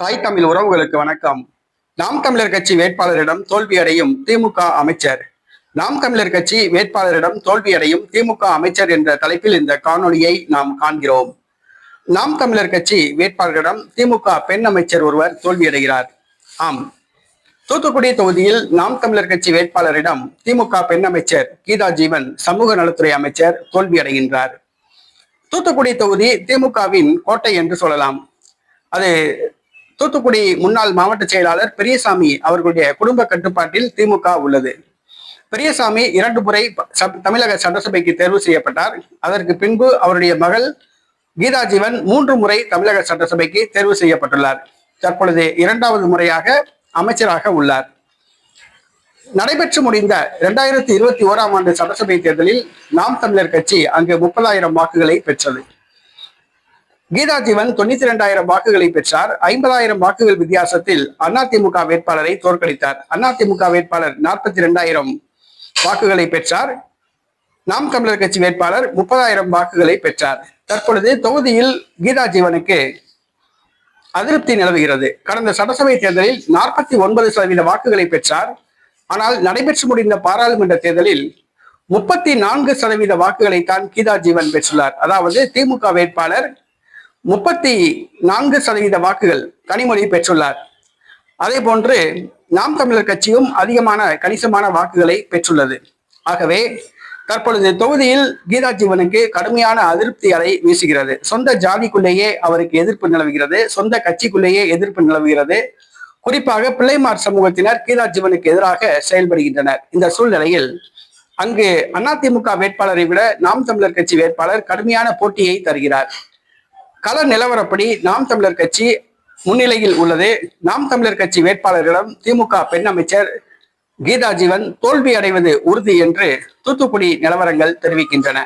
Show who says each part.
Speaker 1: தாய் தமிழ் உறவுகளுக்கு வணக்கம். நாம் தமிழர் கட்சி வேட்பாளரிடம் தோல்வியடையும் திமுக அமைச்சர். நாம் தமிழர் கட்சி வேட்பாளரிடம் தோல்வியடையும் திமுக அமைச்சர் என்ற தலைப்பில் இந்த காணொளியை நாம் காண்கிறோம். நாம் தமிழர் கட்சி வேட்பாளரிடம் திமுக பெண் அமைச்சர் ஒருவர் தோல்வியடைகிறார் ஆம். தூத்துக்குடி தொகுதியில் நாம் தமிழர் கட்சி வேட்பாளரிடம் திமுக பெண் அமைச்சர் கீதா ஜீவன் சமூக நலத்துறை அமைச்சர் தோல்வியடைகின்றார் தூத்துக்குடி தொகுதி திமுகவின் கோட்டை என்று சொல்லலாம். அது தூத்துக்குடி முன்னாள் மாவட்ட செயலாளர் பெரியசாமி அவர்களுடைய குடும்ப கட்டுப்பாட்டில் திமுக உள்ளது. பெரியசாமி இரண்டு முறை தமிழக சட்டசபைக்கு தேர்வு செய்யப்பட்டார். அதற்கு பின்பு அவருடைய மகள் கீதா ஜீவன் மூன்று முறை தமிழக சட்டசபைக்கு தேர்வு செய்யப்பட்டுள்ளார். தற்பொழுது இரண்டாவது முறையாக அமைச்சராக உள்ளார். நடைபெற்று முடிந்த இரண்டாயிரத்தி இருபத்தி ஓராம் ஆண்டு சட்டசபை தேர்தலில் நாம் தமிழர் கட்சி அங்கு முப்பதாயிரம் வாக்குகளை பெற்றது. கீதா ஜீவன் தொண்ணூத்தி இரண்டாயிரம் வாக்குகளை பெற்றார். ஐம்பதாயிரம் வாக்குகள் வித்தியாசத்தில் அதிமுக வேட்பாளரை தோற்கடித்தார். அதிமுக வேட்பாளர் நாற்பத்தி இரண்டாயிரம் வாக்குகளை பெற்றார். நாம் தமிழர் கட்சி வேட்பாளர் முப்பதாயிரம் வாக்குகளை பெற்றார். தற்பொழுது தொகுதியில் கீதா ஜீவனுக்கு அதிருப்தி நிலவுகிறது. கடந்த சட்டசபை தேர்தலில் நாற்பத்தி ஒன்பது சதவீத வாக்குகளை பெற்றார். ஆனால் நடைபெற்று முடிந்த பாராளுமன்ற தேர்தலில் முப்பத்தி நான்கு சதவீத வாக்குகளைத்தான் கீதா ஜீவன் பெற்றுள்ளார். அதாவது திமுக வேட்பாளர் முப்பத்தி நான்கு சதவீத வாக்குகள் கனிமொழி பெற்றுள்ளார். அதே போன்று நாம் தமிழர் கட்சியும் அதிகமான கணிசமான வாக்குகளை பெற்றுள்ளது. ஆகவே தற்பொழுது தொகுதியில் கீதா ஜீவனுக்கு கடுமையான அதிருப்தி அலை வீசுகிறது. சொந்த ஜாதிக்குள்ளேயே அவருக்கு எதிர்ப்பு நிலவுகிறது. சொந்த கட்சிக்குள்ளேயே எதிர்ப்பு நிலவுகிறது. குறிப்பாக பிள்ளைமார் சமூகத்தினர் கீதா ஜீவனுக்கு எதிராக செயல்படுகின்றனர். இந்த சூழ்நிலையில் அங்கு அதிமுக வேட்பாளரை விட நாம் தமிழர் கட்சி வேட்பாளர் கடுமையான போட்டியை தருகிறார். கள நிலவரப்படி நாம் தமிழர் கட்சி முன்னிலையில் உள்ளது. நாம் தமிழர் கட்சி வேட்பாளர்களிடம் திமுக பெண் அமைச்சர் கீதா ஜீவன் தோல்வி அடைவது உறுதி என்று தூத்துக்குடி நிலவரங்கள் தெரிவிக்கின்றன.